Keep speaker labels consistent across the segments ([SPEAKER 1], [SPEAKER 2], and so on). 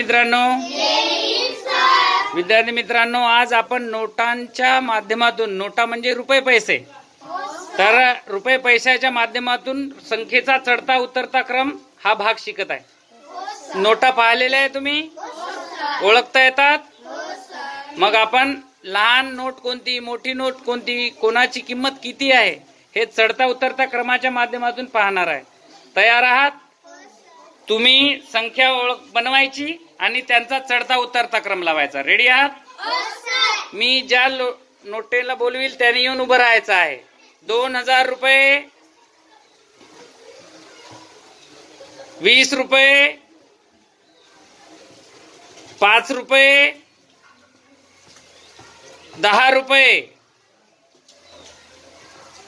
[SPEAKER 1] मित्रांनो. विद्यार्थी मित्रांनो आज आपण नोटांच्या माध्यमातून नोटा म्हणजे रुपये पैसे. तर रुपये पैशाच्या माध्यमातून संख्येचा चढता उतरता क्रम हा भाग शिकत आहे. नोटा पाहिलेल्या आहे तुम्ही? ओळखता येतात? मग आपण लहान नोट कोणती मोठी नोट कोणती कोणाची किंमत किती आहे हे चढता उतरता क्रमाच्या माध्यमातून पाहणार आहे. तयार आहात? तुम्ही संख्या ओळख बनवायची? आणि त्यांचा चढता उतरता क्रम लावायचा. रेडी आहात? मी ज्या नोटेला बोलवील त्याने येऊन उभं राहायचं आहे. दोन हजार रुपये वीस रुपये पाच रुपये दहा रुपये.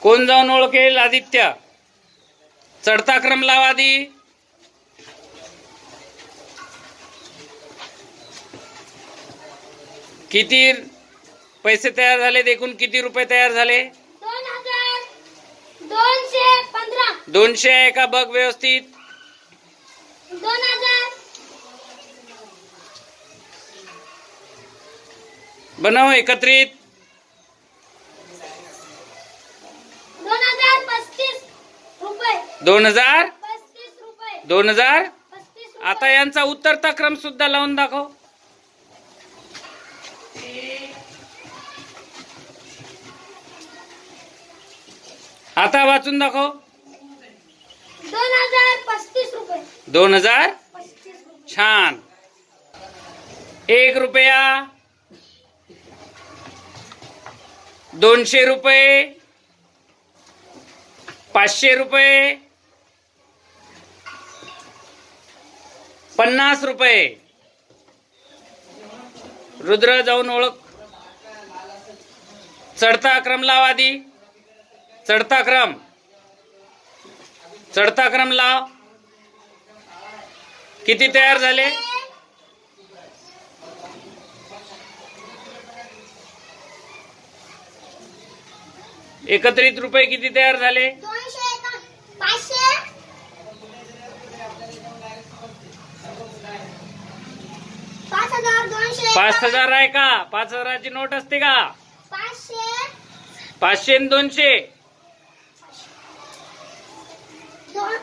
[SPEAKER 1] कोण जाऊन ओळखेल? आदित्य. चढता क्रम लावा आधी. किती पैसे तयार झाले एकूण किती रुपये तयार झाले?
[SPEAKER 2] दोनशे
[SPEAKER 1] आहे का? बघ व्यवस्थित. बनव एकत्रित.
[SPEAKER 2] दोन हजार
[SPEAKER 1] दोन हजार? आता यांचा उत्तरता क्रम सुद्धा लावून दाखव. आता वाचून दाखव.
[SPEAKER 2] दोन हजार पस्तीस रुपये.
[SPEAKER 1] दोन हजार?
[SPEAKER 2] पस्तीस रुपये.
[SPEAKER 1] छान. एक रुपया. दोनशे रुपये. पाचशे रुपये. पन्नास रुपये. रुद्र जाऊन ओळख. चढता क्रम लाव आधी. चढता क्रम. चढता क्रम लाव किती तयार झाले? एकत्रित रुपये किती तयार झाले?
[SPEAKER 2] पाच हजार
[SPEAKER 1] आहे का? पाच हजाराची नोट असते का?
[SPEAKER 2] पाचशे
[SPEAKER 1] दोनशे.
[SPEAKER 2] दोन